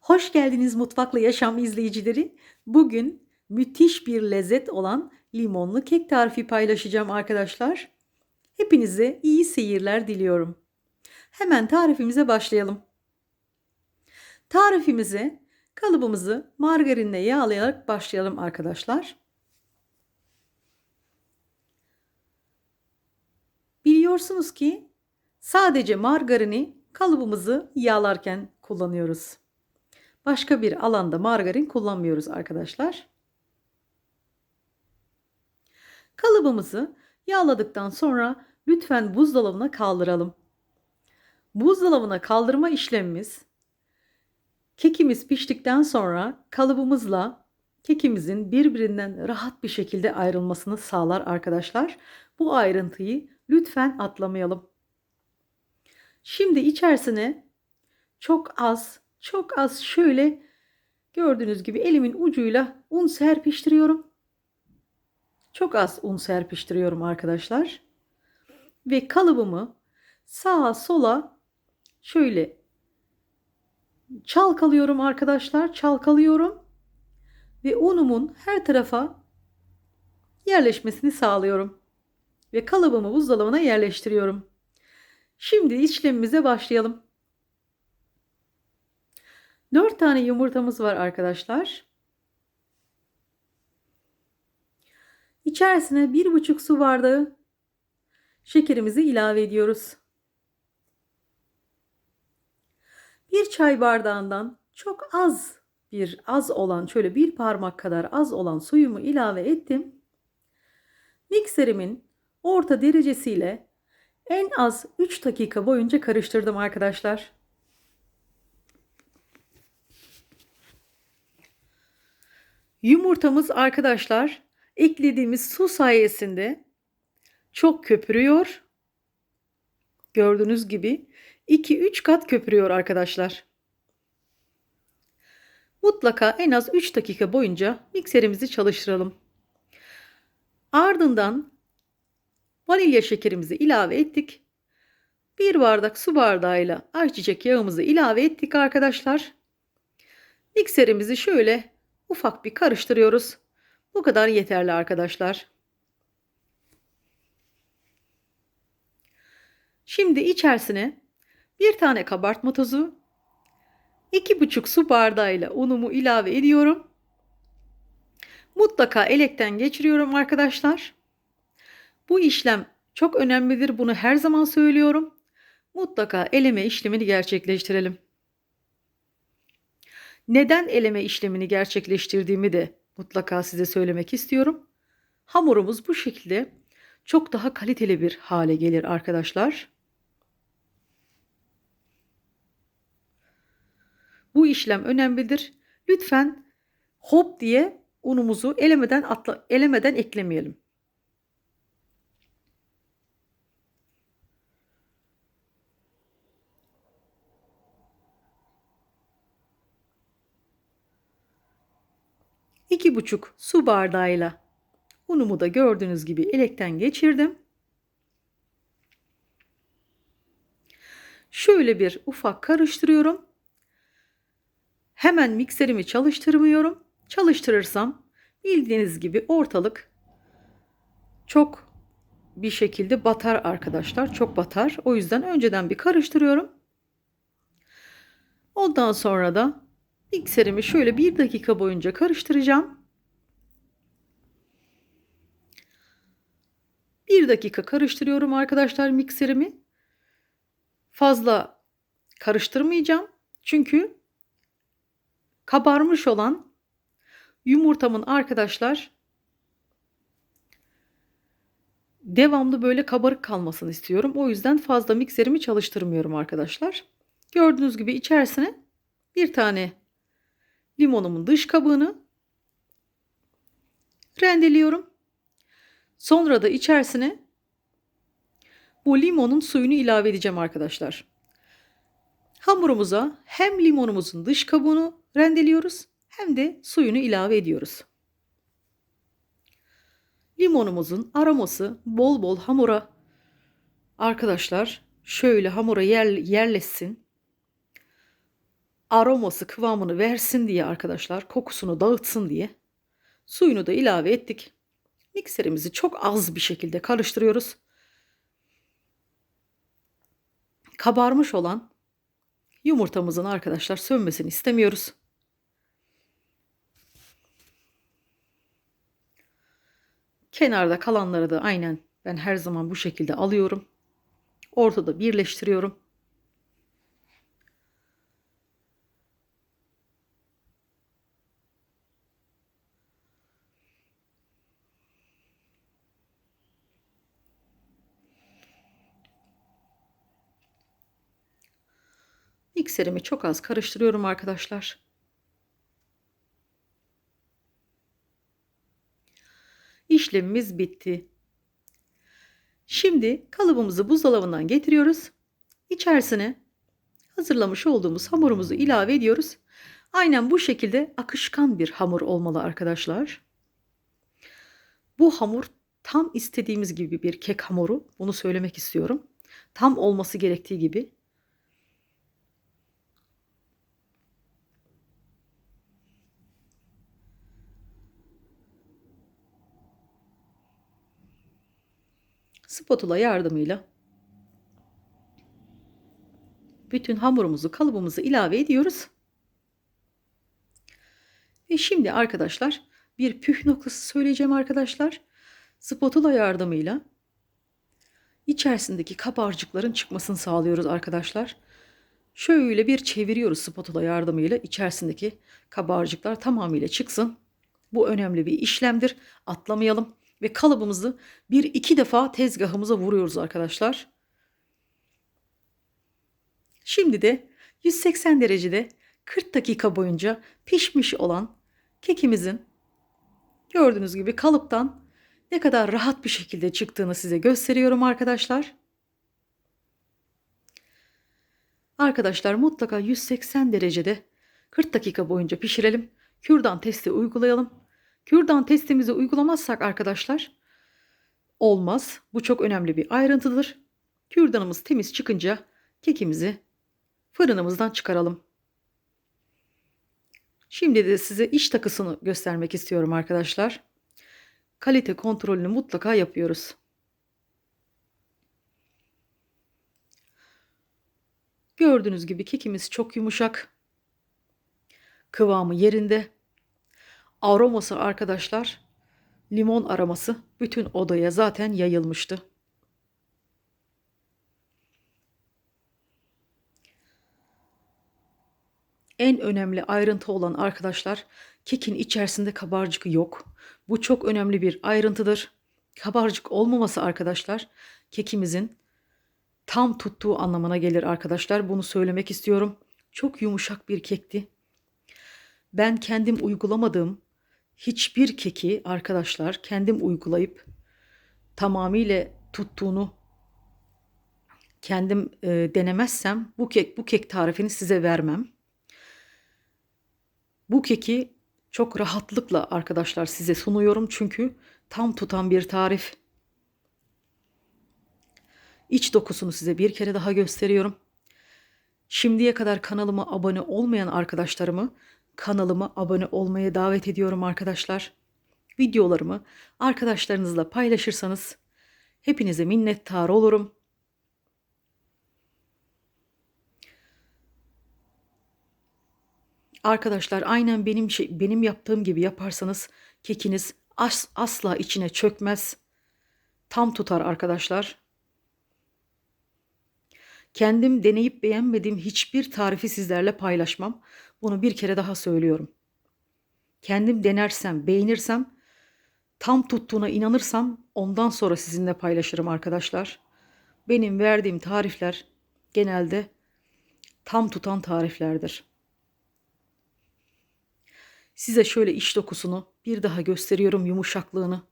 Hoş geldiniz Mutfakla Yaşam izleyicileri. Bugün müthiş bir lezzet olan limonlu kek tarifi paylaşacağım arkadaşlar. Hepinize iyi seyirler diliyorum. Hemen tarifimize başlayalım. Tarifimize kalıbımızı margarinle yağlayarak başlayalım arkadaşlar. Biliyorsunuz ki sadece margarini kalıbımızı yağlarken kullanıyoruz. Başka bir alanda margarin kullanmıyoruz arkadaşlar. Kalıbımızı yağladıktan sonra lütfen buzdolabına kaldıralım. Buzdolabına kaldırma işlemimiz kekimiz piştikten sonra kalıbımızla kekimizin birbirinden rahat bir şekilde ayrılmasını sağlar arkadaşlar. Bu ayrıntıyı lütfen atlamayalım. Şimdi içerisine çok az çok az şöyle gördüğünüz gibi elimin ucuyla un serpiştiriyorum. Çok az un serpiştiriyorum arkadaşlar. Ve kalıbımı sağa sola şöyle çalkalıyorum arkadaşlar. Çalkalıyorum. Ve unumun her tarafa yerleşmesini sağlıyorum. Ve kalıbımı buzdolabına yerleştiriyorum. Şimdi işlemimize başlayalım. 4 tane yumurtamız var arkadaşlar. İçerisine 1,5 su bardağı şekerimizi ilave ediyoruz. 1 çay bardağından çok az bir az olan şöyle bir parmak kadar az olan suyumu ilave ettim. Mikserimin orta derecesiyle en az 3 dakika boyunca karıştırdım arkadaşlar. Yumurtamız arkadaşlar eklediğimiz su sayesinde çok köpürüyor. Gördüğünüz gibi 2-3 kat köpürüyor arkadaşlar. Mutlaka en az 3 dakika boyunca mikserimizi çalıştıralım. Ardından vanilya şekerimizi ilave ettik. Bir bardak su bardağıyla ayçiçek yağımızı ilave ettik arkadaşlar. Mikserimizi şöyle ufak bir karıştırıyoruz. Bu kadar yeterli arkadaşlar. Şimdi içerisine bir tane kabartma tozu, iki buçuk su bardağıyla unumu ilave ediyorum. Mutlaka elekten geçiriyorum arkadaşlar. Bu işlem çok önemlidir. Bunu her zaman söylüyorum. Mutlaka eleme işlemini gerçekleştirelim. Neden eleme işlemini gerçekleştirdiğimi de mutlaka size söylemek istiyorum. Hamurumuz bu şekilde çok daha kaliteli bir hale gelir arkadaşlar. Bu işlem önemlidir. Lütfen hop diye unumuzu elemeden atla, elemeden eklemeyelim. İki buçuk su bardağıyla unumu da gördüğünüz gibi elekten geçirdim. Şöyle bir ufak karıştırıyorum. Hemen mikserimi çalıştırmıyorum. Çalıştırırsam bildiğiniz gibi ortalık çok bir şekilde batar arkadaşlar. Çok batar. O yüzden önceden bir karıştırıyorum. Ondan sonra da Mikserimi şöyle bir dakika boyunca karıştıracağım. Bir dakika karıştırıyorum arkadaşlar mikserimi. Fazla karıştırmayacağım. Çünkü kabarmış olan yumurtamın arkadaşlar devamlı böyle kabarık kalmasını istiyorum. O yüzden fazla mikserimi çalıştırmıyorum arkadaşlar. Gördüğünüz gibi içerisine bir tane limonumun dış kabuğunu rendeliyorum. Sonra da içerisine bu limonun suyunu ilave edeceğim arkadaşlar. Hamurumuza hem limonumuzun dış kabuğunu rendeliyoruz hem de suyunu ilave ediyoruz. Limonumuzun aroması bol bol hamura arkadaşlar şöyle hamura yer, yerleşsin. Aroması kıvamını versin diye arkadaşlar kokusunu dağıtsın diye suyunu da ilave ettik. Mikserimizi çok az bir şekilde karıştırıyoruz. Kabarmış olan yumurtamızın arkadaşlar sönmesini istemiyoruz. Kenarda kalanları da aynen ben her zaman bu şekilde alıyorum. Ortada birleştiriyorum. Mikserimi çok az karıştırıyorum arkadaşlar. İşlemimiz bitti. Şimdi kalıbımızı buzdolabından getiriyoruz. İçerisine hazırlamış olduğumuz hamurumuzu ilave ediyoruz. Aynen bu şekilde akışkan bir hamur olmalı arkadaşlar. Bu hamur tam istediğimiz gibi bir kek hamuru. Bunu söylemek istiyorum. Tam olması gerektiği gibi. Spatula yardımıyla bütün hamurumuzu kalıbımızı ilave ediyoruz. Ve şimdi arkadaşlar bir püf noktası söyleyeceğim arkadaşlar. Spatula yardımıyla içerisindeki kabarcıkların çıkmasını sağlıyoruz arkadaşlar. Şöyle bir çeviriyoruz spatula yardımıyla içerisindeki kabarcıklar tamamıyla çıksın. Bu önemli bir işlemdir. Atlamayalım ve kalıbımızı bir iki defa tezgahımıza vuruyoruz arkadaşlar. Şimdi de 180 derecede 40 dakika boyunca pişmiş olan kekimizin gördüğünüz gibi kalıptan ne kadar rahat bir şekilde çıktığını size gösteriyorum arkadaşlar. Arkadaşlar mutlaka 180 derecede 40 dakika boyunca pişirelim. Kürdan testi uygulayalım. Kürdan testimizi uygulamazsak arkadaşlar olmaz. Bu çok önemli bir ayrıntıdır. Kürdanımız temiz çıkınca kekimizi fırınımızdan çıkaralım. Şimdi de size iç takısını göstermek istiyorum arkadaşlar. Kalite kontrolünü mutlaka yapıyoruz. Gördüğünüz gibi kekimiz çok yumuşak. Kıvamı yerinde. Aroması arkadaşlar limon aroması bütün odaya zaten yayılmıştı. En önemli ayrıntı olan arkadaşlar kekin içerisinde kabarcık yok. Bu çok önemli bir ayrıntıdır. Kabarcık olmaması arkadaşlar kekimizin tam tuttuğu anlamına gelir arkadaşlar. Bunu söylemek istiyorum. Çok yumuşak bir kekti. Ben kendim uygulamadığım hiçbir keki arkadaşlar kendim uygulayıp tamamıyla tuttuğunu kendim e, denemezsem bu kek bu kek tarifini size vermem. Bu keki çok rahatlıkla arkadaşlar size sunuyorum çünkü tam tutan bir tarif. İç dokusunu size bir kere daha gösteriyorum. Şimdiye kadar kanalıma abone olmayan arkadaşlarımı kanalıma abone olmaya davet ediyorum arkadaşlar. Videolarımı arkadaşlarınızla paylaşırsanız hepinize minnettar olurum. Arkadaşlar aynen benim şey, benim yaptığım gibi yaparsanız kekiniz as, asla içine çökmez. Tam tutar arkadaşlar. Kendim deneyip beğenmediğim hiçbir tarifi sizlerle paylaşmam. Bunu bir kere daha söylüyorum. Kendim denersem, beğenirsem, tam tuttuğuna inanırsam ondan sonra sizinle paylaşırım arkadaşlar. Benim verdiğim tarifler genelde tam tutan tariflerdir. Size şöyle iç dokusunu bir daha gösteriyorum yumuşaklığını.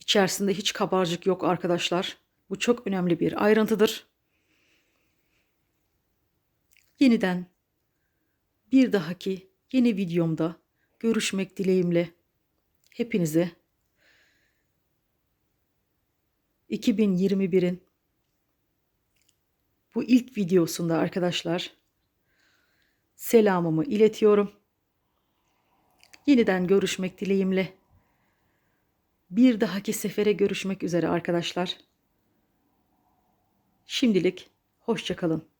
İçerisinde hiç kabarcık yok arkadaşlar. Bu çok önemli bir ayrıntıdır. Yeniden bir dahaki yeni videomda görüşmek dileğimle hepinize 2021'in bu ilk videosunda arkadaşlar selamımı iletiyorum. Yeniden görüşmek dileğimle. Bir dahaki sefere görüşmek üzere arkadaşlar. Şimdilik hoşçakalın.